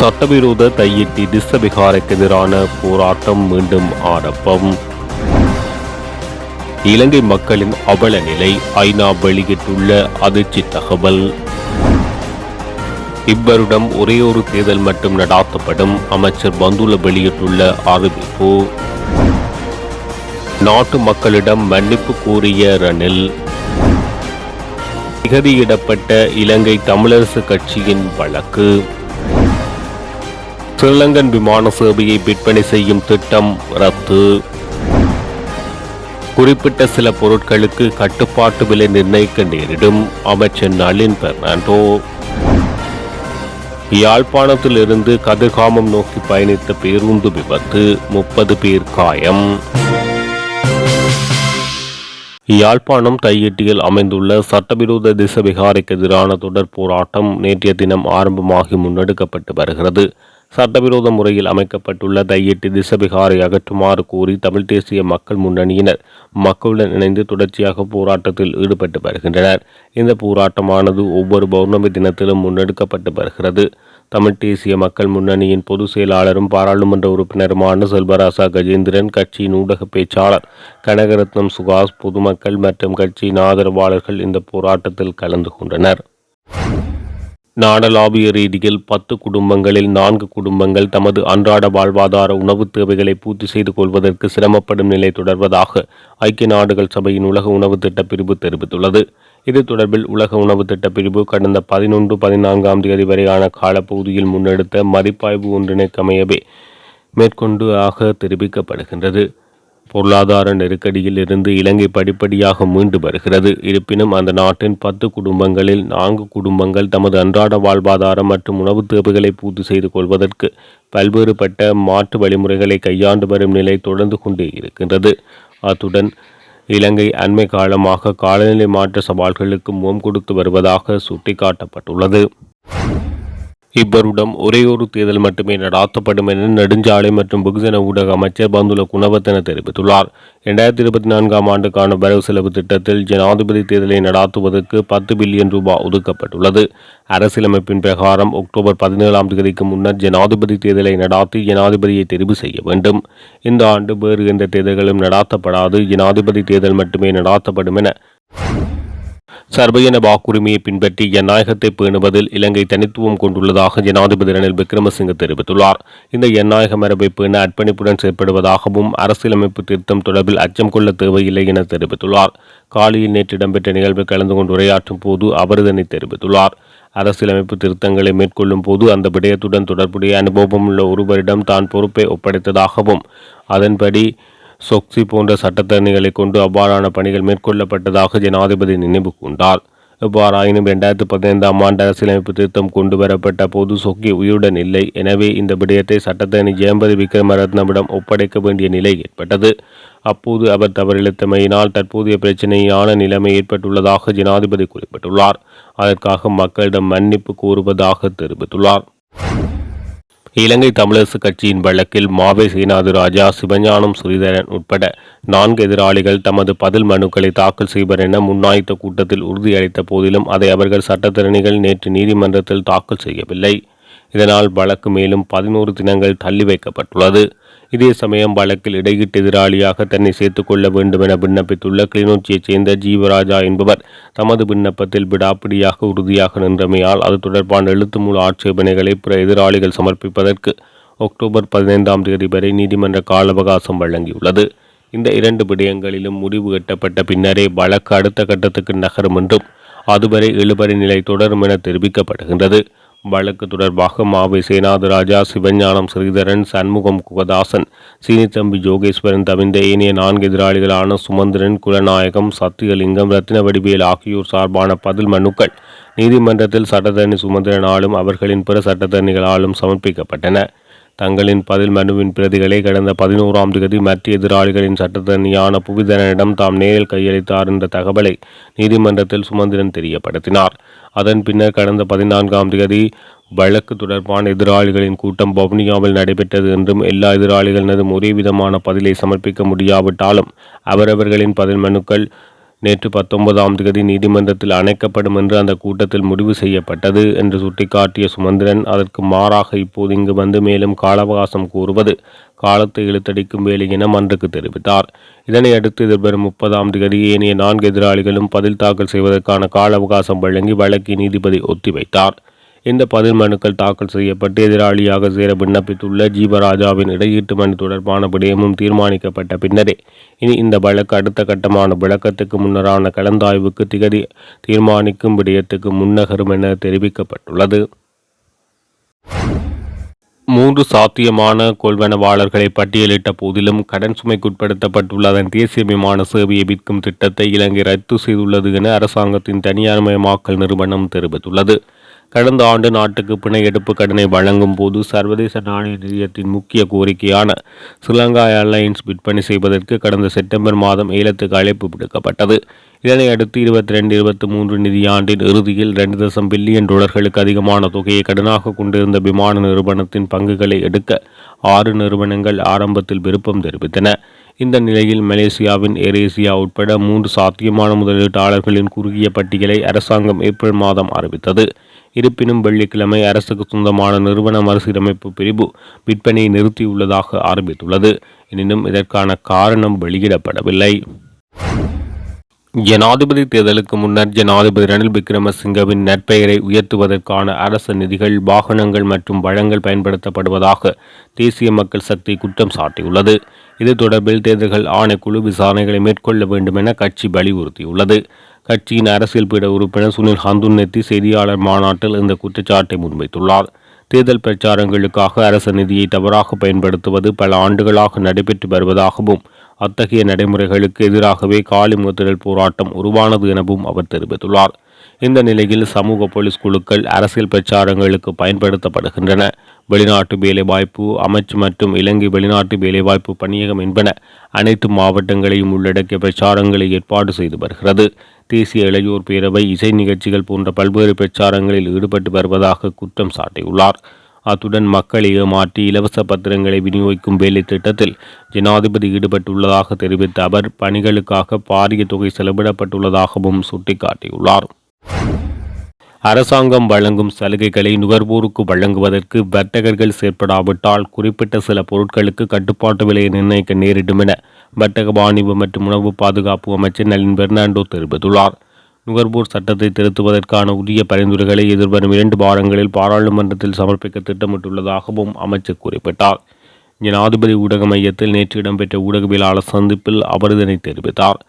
சட்டவிரோத தையிட்டி திசவிகாரைக்கு எதிரான போராட்டம் மீண்டும் ஆரம்பம். இலங்கை மக்களின் அவல நிலை ஐநா வெளியிட்டுள்ள அதிர்ச்சி தகவல். இவ்வருடம் ஒரே ஒரு தேர்தல் மட்டும் நடாத்தப்படும் அமைச்சர் பந்துல வெளியிட்டுள்ள அறிவிப்பு. நாட்டு மக்களிடம் மன்னிப்பு கோரிய ரணில். நிகதியிடப்பட்ட இலங்கை தமிழரசு கட்சியின் வழக்கு. ஸ்ரீலங்கன் விமான சேவையை விற்பனை செய்யும் திட்டம் ரத்து. குறிப்பிட்ட சில பொருட்களுக்கு கட்டுப்பாட்டு விலை நிர்ணயிக்க நேரிடும். அமைச்சர் நளின் பெர்னாண்டோ. யாழ்ப்பாணத்திலிருந்து கதிர்காமம் நோக்கி பயணித்த பேருந்து விபத்து முப்பது பேர் காயம். யாழ்ப்பாணம் தையிட்டியில் அமைந்துள்ள சட்டவிரோத திசவிகாரிக்கு எதிரான தொடர் போராட்டம் நேற்றைய தினம் ஆரம்பமாகி முன்னெடுக்கப்பட்டு வருகிறது. சட்டவிரோத முறையில் அமைக்கப்பட்டுள்ள தையிட்டு திசபிகாரை அகற்றுமாறு கோரி தமிழ் தேசிய மக்கள் முன்னணியினர் மக்களுடன் இணைந்து தொடர்ச்சியாக போராட்டத்தில் ஈடுபட்டு வருகின்றனர். இந்த போராட்டமானது ஒவ்வொரு பௌர்ணமி தினத்திலும் முன்னெடுக்கப்பட்டு வருகிறது. தமிழ் தேசிய மக்கள் முன்னணியின் பொதுச் செயலாளரும் பாராளுமன்ற உறுப்பினருமான செல்வராசா கஜேந்திரன் கட்சியின் ஊடக பேச்சாளர் கனகரத்னம் சுகாஸ் பொதுமக்கள் மற்றும் கட்சியின் ஆதரவாளர்கள் இந்த போராட்டத்தில் கலந்து கொண்டனர். நாடளாவிய ரீதியில் பத்து குடும்பங்களில் நான்கு குடும்பங்கள் தமது அன்றாட வாழ்வாதார உணவுத் தேவைகளை பூர்த்தி செய்து கொள்வதற்கு சிரமப்படும் நிலை தொடர்வதாக ஐக்கிய நாடுகள் சபையின் உலக உணவு திட்ட பிரிவு தெரிவித்துள்ளது. இது தொடர்பில் உலக உணவு திட்ட பிரிவு கடந்த பதினொன்று பதினான்காம் தேதி வரையான காலப்பகுதியில் முன்னெடுத்த மதிப்பாய்வு ஒன்றிணைக்கமையவே மேற்கொண்டு ஆக தெரிவிக்கப்படுகின்றது. பொருளாதார நெருக்கடியில் இருந்து இலங்கை படிப்படியாக மீண்டு வருகிறது. இருப்பினும் அந்த நாட்டின் பத்து குடும்பங்களில் நான்கு குடும்பங்கள் தமது அன்றாட வாழ்வாதாரம் மற்றும் உணவுத் தேவைகளை பூர்த்தி செய்து கொள்வதற்கு பல்வேறுபட்ட மாற்று வழிமுறைகளை கையாண்டு வரும் நிலை தொடர்ந்து கொண்டே இருக்கின்றது. அத்துடன் இலங்கை அண்மை காலமாக காலநிலை மாற்ற சவால்களுக்கு முகம் கொடுத்து வருவதாக சுட்டிக்காட்டப்பட்டுள்ளது. இவ்வருடம் ஒரே ஒரு தேர்தல் மட்டுமே நடாத்தப்படும் என நெடுஞ்சாலை மற்றும் வெகுஜன ஊடக அமைச்சர் பந்துல குணவர்த்தன தெரிவித்துள்ளார். இரண்டாயிரத்தி இருபத்தி நான்காம் ஆண்டுக்கான வரவு செலவு திட்டத்தில் ஜனாதிபதி தேர்தலை நடாத்துவதற்கு பத்து பில்லியன் ரூபாய் ஒதுக்கப்பட்டுள்ளது. அரசியலமைப்பின் பிரகாரம் அக்டோபர் பதினேழாம் தேதிக்கு முன்னர் ஜனாதிபதி தேர்தலை நடாத்தி ஜனாதிபதியை தெரிவு செய்ய வேண்டும். இந்த ஆண்டு வேறு எந்த தேர்தல்களும் நடாத்தப்படாது. ஜனாதிபதி தேர்தல் மட்டுமே நடாத்தப்படும் என சர்வஜன வாக்குரிமையை பின்பற்றி ஜனநாயகத்தை பேணுவதில் இலங்கை தனித்துவம் கொண்டுள்ளதாக ஜனாதிபதி ரணில் விக்ரமசிங்க தெரிவித்துள்ளார். இந்த ஜனநாயக மரபை பேண அர்ப்பணிப்புடன் செயற்படுவதாகவும் அரசியலமைப்பு திருத்தம் தொடர்பில் அச்சம் கொள்ள தேவையில்லை என தெரிவித்துள்ளார். காலியில் நேற்று இடம்பெற்ற நிகழ்வில் கலந்து கொண்டு உரையாற்றும் போது அவர் இதனை தெரிவித்துள்ளார். அரசியலமைப்பு திருத்தங்களை மேற்கொள்ளும் போது அந்த விடயத்துடன் தொடர்புடைய அனுபவமுள்ள ஒருவரிடம் தான் பொறுப்பை ஒப்படைத்ததாகவும் அதன்படி சொக்சி போன்ற சட்டத்தரணிகளை கொண்டு அவ்வாறான பணிகள் மேற்கொள்ளப்பட்டதாக ஜனாதிபதி நினைவு கூர்ந்தார். எவ்வாறாயினும் இரண்டாயிரத்தி பதினைந்தாம் ஆண்டு அரசியலமைப்பு திருத்தம் கொண்டு வரப்பட்ட போது சொக்கி உயிருடன் இல்லை. எனவே இந்த விடயத்தை சட்டத்தரணி ஜெயம்பதி விக்ரமரத்னவிடம் ஒப்படைக்க வேண்டிய நிலை ஏற்பட்டது. அப்போது அவர் தவறிழைத்தமையினால் தற்போதைய பிரச்சனையான நிலைமை ஏற்பட்டுள்ளதாக ஜனாதிபதி குறிப்பிட்டுள்ளார். அதற்காக மக்களிடம் மன்னிப்பு கோருவதாக தெரிவித்துள்ளார். இலங்கை தமிழரசு கட்சியின் வழக்கில் மாவை சேனாது ராஜா சிவஞானம் ஸ்ரீதரன் உட்பட நான்கு எதிராளிகள் தமது பதில் மனுக்களை தாக்கல் செய்வர் என முன்னாய்த்த கூட்டத்தில் உறுதியளித்த போதிலும் அதை அவர்கள் சட்டத்தரணிகள் நேற்று நீதிமன்றத்தில் தாக்கல் செய்யவில்லை. இதனால் வழக்கு மேலும் பதினோரு தினங்கள் தள்ளி வைக்கப்பட்டுள்ளது. இதே சமயம் வழக்கில் இடையீட்டு எதிராளியாக தன்னை சேர்த்துக் கொள்ள வேண்டும் என விண்ணப்பித்துள்ள கிளிநொச்சியைச் சேர்ந்த ஜீவராஜா என்பவர் தமது விண்ணப்பத்தில் விடாப்பிடியாக உறுதியாக நின்றமையால் அது தொடர்பான எழுத்து மூல ஆட்சேபனைகளை பிற எதிராளிகள் சமர்ப்பிப்பதற்கு அக்டோபர் பதினைந்தாம் தேதி வரை நீதிமன்ற கால அவகாசம் வழங்கியுள்ளது. இந்த இரண்டு விடயங்களிலும் முடிவு எட்டப்பட்ட பின்னரே வழக்கு அடுத்த கட்டத்துக்கு நகரும் என்றும் அதுவரை இழுபறி நிலை தொடரும் என தெரிவிக்கப்படுகின்றது. வழக்கு தொடர்பாக மாவை சேனாதராஜா சிவஞானம் ஸ்ரீதரன் சண்முகம் குகதாசன் சீனித்தம்பி ஜோகேஸ்வரன் தவிர்ந்த ஏனைய நான்கு எதிராளிகளான சுமந்திரன் குலநாயகம் சத்தியலிங்கம் ரத்தின வடிவேல் ஆகியோர் சார்பான பதில் மனுக்கள் நீதிமன்றத்தில் சட்டத்தரணி சுமந்திரனாலும் அவர்களின் பிற சட்டத்தரணிகளாலும் சமர்ப்பிக்கப்பட்டன. தங்களின் பதில் மனுவின் பிரதிகளை கடந்த பதினோராம் தேதி மற்ற எதிராளிகளின் சட்டத்தனியான புவிதனிடம் தாம் நேரில் கையளித்தார் என்ற தகவலை நீதிமன்றத்தில் சுமந்திரன் தெரியப்படுத்தினார். அதன் பின்னர் கடந்த பதினான்காம் தேதி வழக்கு தொடர்பான எதிராளிகளின் கூட்டம் பவுனியாவில் நடைபெற்றது என்றும் எல்லா எதிராளிகளினதும் ஒரே விதமான பதிலை சமர்ப்பிக்க முடியாவிட்டாலும் அவரவர்களின் பதில் மனுக்கள் நேற்று பத்தொன்பதாம் தேதி நீதிமன்றத்தில் அணைக்கப்படும் என்று அந்த கூட்டத்தில் முடிவு செய்யப்பட்டது என்று சுட்டிக்காட்டிய சுமந்திரன் அதற்கு மாறாக இப்போது இங்கு வந்து மேலும் கால அவகாசம் கூறுவது காலத்தை இழுத்தடிக்கும் வேலை என மன்றுக்கு தெரிவித்தார். இதனையடுத்து எதிர்வரும் முப்பதாம் தேதி ஏனைய நான்கு எதிராளிகளும் பதில் தாக்கல் செய்வதற்கான கால அவகாசம் வழங்கி வழக்கை நீதிபதி ஒத்திவைத்தார். இந்த பதில் மனுக்கள் தாக்கல் செய்யப்பட்டு எதிராளியாக சேர விண்ணப்பித்துள்ள ஜீவராஜாவின் இடையீட்டு மனு தொடர்பான விடயமும் தீர்மானிக்கப்பட்ட பின்னரே. இனி இந்த வழக்கு அடுத்த கட்டமான விளக்கத்துக்கு முன்னரான கலந்தாய்வுக்கு திகதி தீர்மானிக்கும் விடயத்துக்கு முன்னகரும் என தெரிவிக்கப்பட்டுள்ளது. மூன்று சாத்தியமான கொள்வனவாளர்களை பட்டியலிட்ட போதிலும் கடன் சுமைக்குட்படுத்தப்பட்டுள்ள அதன் தேசிய விமான சேவையை விற்கும் திட்டத்தை இலங்கை ரத்து செய்துள்ளது என அரசாங்கத்தின் தனியார்மயமாக்கல் நிறுவனம் தெரிவித்துள்ளது. கடந்த ஆண்டு நாட்டுக்கு பிணை எடுப்பு கடனை வழங்கும் போது சர்வதேச நாணய நிதியத்தின் முக்கிய கோரிக்கையான ஸ்ரீலங்கா ஏர்லைன்ஸ் விற்பனை செய்வதற்கு கடந்த செப்டம்பர் மாதம் ஏலத்துக்கு அழைப்பு விடுக்கப்பட்டது. இதனை அடுத்து இருபத்தி ரெண்டு இருபத்தி மூன்று நிதியாண்டின் இறுதியில் ரெண்டு தசம் பில்லியன் டாலர்களுக்கு அதிகமான தொகையை கடனாக கொண்டிருந்த விமான நிறுவனத்தின் பங்குகளை எடுக்க ஆறு நிறுவனங்கள் ஆரம்பத்தில் விருப்பம் தெரிவித்தன. இந்த நிலையில் மலேசியாவின் ஏரேசியா உட்பட மூன்று சாத்தியமான முதலீட்டாளர்களின் குறுகிய பட்டியலை அரசாங்கம் ஏப்ரல் மாதம் அறிவித்தது. இருப்பினும் வெள்ளிக்கிழமை அரசுக்கு சொந்தமான நிறுவன மறுசீரமைப்பு பிரிவு விற்பனையை நிறுத்தியுள்ளதாக ஆரம்பித்துள்ளது எனினும் இதற்கான காரணம் வெளியிடப்படவில்லை. ஜனாதிபதி தேர்தலுக்கு முன்னர் ஜனாதிபதி ரணில் விக்ரமசிங்கவின் நற்பெயரை உயர்த்துவதற்கான அரசு நிதிகள் வாகனங்கள் மற்றும் வளங்கள் பயன்படுத்தப்படுவதாக தேசிய மக்கள் சக்தி குற்றம் சாட்டியுள்ளது. இது தொடர்பில் தேர்தல்கள் ஆணைக்குழு விசாரணைகளை மேற்கொள்ள வேண்டும் என கட்சி வலியுறுத்தியுள்ளது. கட்சியின் அரசியல் பீட உறுப்பினர் சுனில் ஹந்துன்னெத்தி செய்தியாளர் மாநாட்டில் இந்த குற்றச்சாட்டை முன்வைத்துள்ளார். தேர்தல் பிரச்சாரங்களுக்காக அரசு நிதியை தவறாக பயன்படுத்துவது பல ஆண்டுகளாக நடைபெற்று வருவதாகவும் அத்தகைய நடைமுறைகளுக்கு எதிராகவே காலி முத்திரல் போராட்டம் உருவானது எனவும் அவர் தெரிவித்துள்ளார். இந்த நிலையில் சமூக போலீஸ் குழுக்கள் அரசியல் பிரச்சாரங்களுக்கு பயன்படுத்தப்படுகின்றன. வெளிநாட்டு வேலைவாய்ப்பு அமைச்சு மற்றும் இலங்கை வெளிநாட்டு வேலைவாய்ப்பு பணியகம் என்பன அனைத்து மாவட்டங்களையும் உள்ளடக்கிய பிரச்சாரங்களை ஏற்பாடு செய்து வருகிறது. தேசிய இளையோர் பேரவை இசை நிகழ்ச்சிகள் போன்ற பல்வேறு பிரச்சாரங்களில் ஈடுபட்டு வருவதாக குற்றம் சாட்டியுள்ளார். அத்துடன் மக்களை ஏமாற்றி இலவச பத்திரங்களை விநியோகிக்கும் வேலை திட்டத்தில் ஜனாதிபதி ஈடுபட்டுள்ளதாக தெரிவித்த அவர் பணிகளுக்காக பாரிய தொகை செலவிடப்பட்டுள்ளதாகவும் சுட்டிக்காட்டியுள்ளார். அரசாங்கம் வழங்கும் சலுகைகளை நுகர்வோருக்கு வழங்குவதற்கு வர்த்தகர்கள் செயற்படாவிட்டால் குறிப்பிட்ட சில பொருட்களுக்கு கட்டுப்பாட்டு விலையை நிர்ணயிக்க நேரிடும் என வர்த்தக வாணிபு மற்றும் உணவு பாதுகாப்பு அமைச்சர் நலின் பெர்னாண்டோ தெரிவித்துள்ளார். நுகர்வோர் சட்டத்தை திருத்துவதற்கான உரிய பரிந்துரைகளை எதிர்வரும் இரண்டு வாரங்களில் பாராளுமன்றத்தில் சமர்ப்பிக்க திட்டமிட்டுள்ளதாகவும் அமைச்சர் குறிப்பிட்டார். ஜனாதிபதி ஊடக மையத்தில் நேற்று இடம்பெற்ற ஊடகவியலாளர் சந்திப்பில் அவர் இதனை தெரிவித்தார்.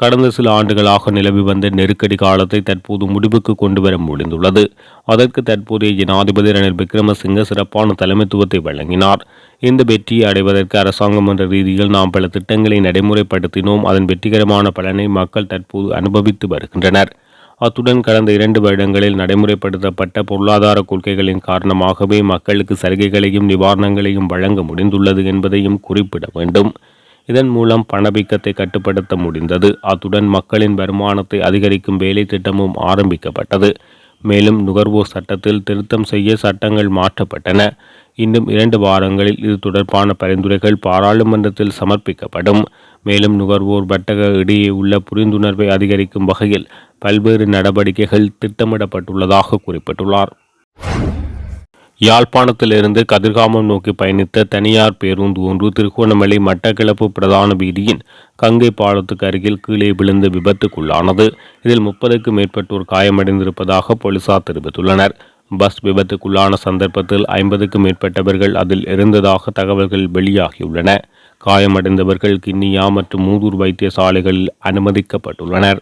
கடந்த சில ஆண்டுகளாக நிலவி வந்த நெருக்கடி காலத்தை தற்போது முடிவுக்கு கொண்டு வர முடிந்துள்ளது. அதற்கு தற்போதைய ஜனாதிபதி ரணில் விக்ரமசிங்க சிறப்பான தலைமைத்துவத்தை வழங்கினார். இந்த வெற்றியை அடைவதற்கு அரசாங்கம் என்ற ரீதியில் நாம் பல திட்டங்களை நடைமுறைப்படுத்தினோம். அதன் வெற்றிகரமான பலனை மக்கள் தற்போது அனுபவித்து வருகின்றனர். அத்துடன் கடந்த இரண்டு வருடங்களில் நடைமுறைப்படுத்தப்பட்ட பொருளாதார கொள்கைகளின் காரணமாகவே மக்களுக்கு சலுகைகளையும் நிவாரணங்களையும் வழங்க முடிந்துள்ளது என்பதையும் குறிப்பிட வேண்டும். இதன் மூலம் பணவீக்கத்தை கட்டுப்படுத்த முடிந்தது. அத்துடன் மக்களின் வருமானத்தை அதிகரிக்கும் வேலை திட்டமும் ஆரம்பிக்கப்பட்டது. மேலும் நுகர்வோர் சட்டத்தில் திருத்தம் செய்ய சட்டங்கள் மாற்றப்பட்டன. இன்னும் இரண்டு வாரங்களில் இது தொடர்பான பரிந்துரைகள் பாராளுமன்றத்தில் சமர்ப்பிக்கப்படும். மேலும் நுகர்வோர் வர்த்தக இடையே உள்ள புரிந்துணர்வை அதிகரிக்கும் வகையில் பல்வேறு நடவடிக்கைகள் திட்டமிடப்பட்டுள்ளதாக குறிப்பிட்டுள்ளார். யாழ்ப்பாணத்திலிருந்து கதிர்காமம் நோக்கி பயணித்த தனியார் பேருந்து ஒன்று திருகோணமலை மட்டக்கிளப்பு பிரதான வீதியின் கங்கை பாலத்துக்கு அருகில் கீழே விழுந்து விபத்துக்குள்ளானது. இதில் முப்பதுக்கும் மேற்பட்டோர் காயமடைந்திருப்பதாக போலீசார் தெரிவித்துள்ளனர். பஸ் விபத்துக்குள்ளான சந்தர்ப்பத்தில் ஐம்பதுக்கும் மேற்பட்டவர்கள் அதில் இருந்ததாக தகவல்கள் வெளியாகியுள்ளன. காயமடைந்தவர்கள் கிண்ணியா மற்றும் மூதூர் வைத்தியசாலைகளில் அனுமதிக்கப்பட்டுள்ளனர்.